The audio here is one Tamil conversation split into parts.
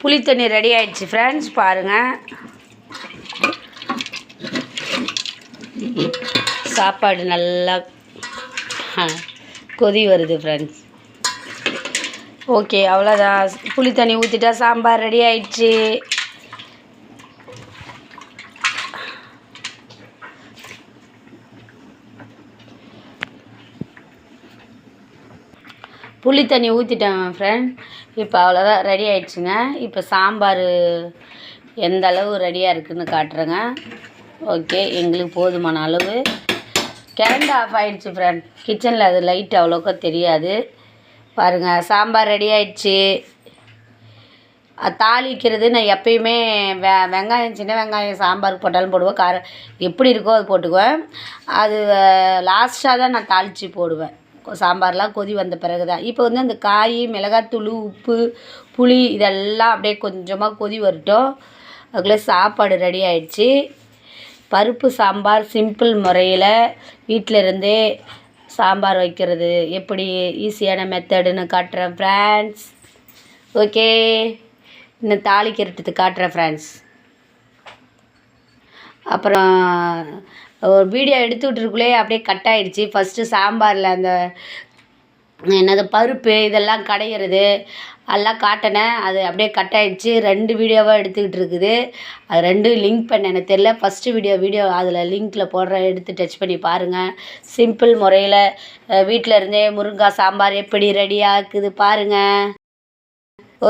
புளி தண்ணி ரெடி ஆயிடுச்சு ஃப்ரெண்ட்ஸ் பாருங்கள் சாப்பாடு நல்லா கொதி வருது ஃப்ரெண்ட்ஸ் ஓகே அவ்வளோதான் புளி தண்ணி ஊற்றிட்டா சாம்பார் ரெடி ஆயிடுச்சு. புளி தண்ணி ஊற்றிட்டேன் ஃப்ரெண்ட் இப்போ அவ்வளோதான் ரெடி ஆயிடுச்சுங்க. இப்போ சாம்பார் எந்த அளவு ரெடியாக இருக்குதுன்னு காட்டுறேங்க. ஓகே எங்களுக்கு போதுமான அளவு. கரண்ட் ஆஃப் ஆயிடுச்சு ஃப்ரெண்ட் கிச்சனில் அது லைட் அவ்வளோக்கா தெரியாது. பாருங்கள் சாம்பார் ரெடி ஆயிடுச்சு. அது தாளிக்கிறது நான் எப்பயுமே வெ வெங்காயம் சின்ன வெங்காயம் சாம்பாருக்கு போட்டாலும் போடுவேன். காரம் எப்படி இருக்கோ அது போட்டுக்குவேன். அது லாஸ்ட்டாக தான் நான் தாளித்து போடுவேன். சாம்பார்லாம் கொதி வந்த பிறகு தான் இப்போ வந்து அந்த காய் மிளகாத்தூள் உப்பு புளி இதெல்லாம் அப்படியே கொஞ்சமாக கொதி வரட்டும். அதுக்குள்ளே சாப்பாடு ரெடி ஆயிடுச்சு. பருப்பு சாம்பார் சிம்பிள் முறையில் வீட்டில் இருந்தே சாம்பார் வைக்கிறது. எப்படி? ஈஸியான மெத்தடுன்னு காட்டுறேன் ஃப்ரெண்ட்ஸ் ஓகே இன்னும் தாளிக்கிறதுக்கு காட்டுறேன் ஃப்ரெண்ட்ஸ் அப்புறம் ஒரு வீடியோ எடுத்துக்கிட்டுருக்குள்ளே அப்படியே கட் ஆயிடுச்சு. ஃபஸ்ட்டு சாம்பாரில் அந்த என்னது பருப்பு இதெல்லாம் கடையிறது எல்லாம் காட்டினேன். அது அப்படியே கட் ஆகிடுச்சு ரெண்டு வீடியோவாக எடுத்துக்கிட்டு இருக்குது அது ரெண்டும் லிங்க் பண்ண எனக்கு தெரியல. ஃபஸ்ட்டு வீடியோ வீடியோ அதில் லிங்க்கில் போடுறேன் எடுத்து டச் பண்ணி பாருங்கள் சிம்பிள் முறையில் வீட்டில் இருந்தே முருங்காய் சாம்பார் எப்படி ரெடி ஆக்குது பாருங்கள்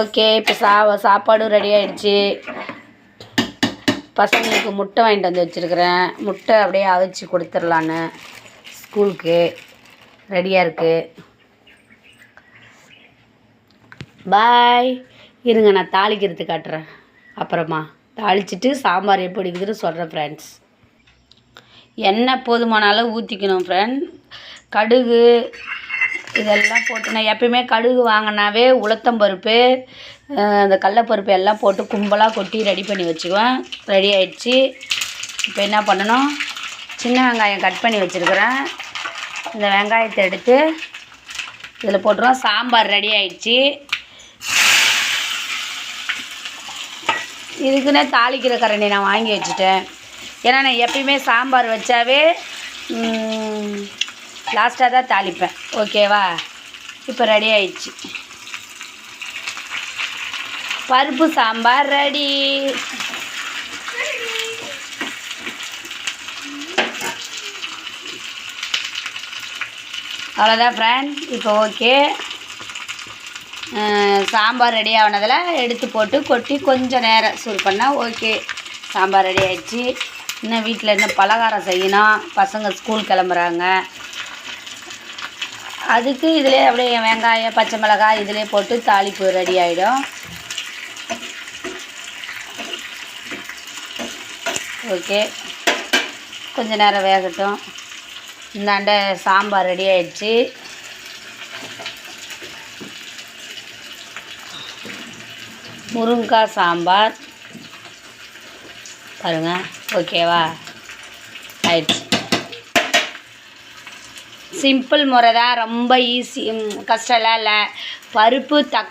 ஓகே இப்போ சா சாப்பாடும் ரெடி ஆகிடுச்சி பசங்களுக்கு முட்டை வாங்கிட்டு வந்து வச்சுருக்கிறேன். முட்டை அப்படியே அவிச்சு கொடுத்துர்லான்னு ஸ்கூலுக்கு ரெடியாக இருக்குது பாய். இருங்க நான் தாளிக்கிறது காட்டுறேன். அப்புறமா தாளிச்சிட்டு சாம்பார் எப்படி இருக்குதுன்னு சொல்கிறேன் ஃப்ரெண்ட்ஸ் எண்ணெய் போதுமான அளவு ஊற்றிக்கணும் ஃப்ரெண்ட் கடுகு இதெல்லாம் போட்டு நான் எப்பயுமே கடுகு வாங்கினாவே உளுத்தம்பருப்பு பருப்பு அந்த கடலப்பருப்பு எல்லாம் போட்டு கும்பலாக கொட்டி ரெடி பண்ணி வச்சுக்குவேன். ரெடி ஆயிடுச்சு. இப்போ என்ன பண்ணணும்? சின்ன வெங்காயம் கட் பண்ணி வச்சுருக்குறேன். இந்த வெங்காயத்தை எடுத்து இதில் போட்டுருவோம். சாம்பார் ரெடி ஆயிடுச்சு. இதுக்குன்னே தாளிக்கிற கரண்டி நான் வாங்கி வச்சுட்டேன். ஏன்னா நான் எப்பயுமே சாம்பார் வச்சாவே லாஸ்ட்டாக தான் தாளிப்பேன். ஓகேவா இப்போ ரெடி ஆயிடுச்சு. பருப்பு சாம்பார் ரெடி அவ்வளோதான் ஃப்ரெண்ட் இப்போ ஓகே சாம்பார் ரெடி ஆனதில் எடுத்து போட்டு கொட்டி கொஞ்சம் நேரம் சூடு பண்ணால் ஓகே சாம்பார் ரெடி ஆயிடுச்சு. இன்னும் வீட்டில் இன்னும் பலகாரம் செய்யணும். பசங்க ஸ்கூல் கிளம்புறாங்க. அதுக்கு இதிலே அப்படியே வெங்காயம் பச்சை மிளகாய் இதிலே போட்டு தாளிப்பு ரெடி ஆகிடும் ஓகே கொஞ்ச நேரம் வேகட்டும். இந்தாண்ட சாம்பார் ரெடி ஆயிடுச்சு. முருங்காய் சாம்பார். பாருங்கள் ஓகேவா ஆயிடுச்சு. சிம்பிள் முறை தான் ரொம்ப ஈஸி கஷ்டம்லாம் இல்லை. பருப்பு தக்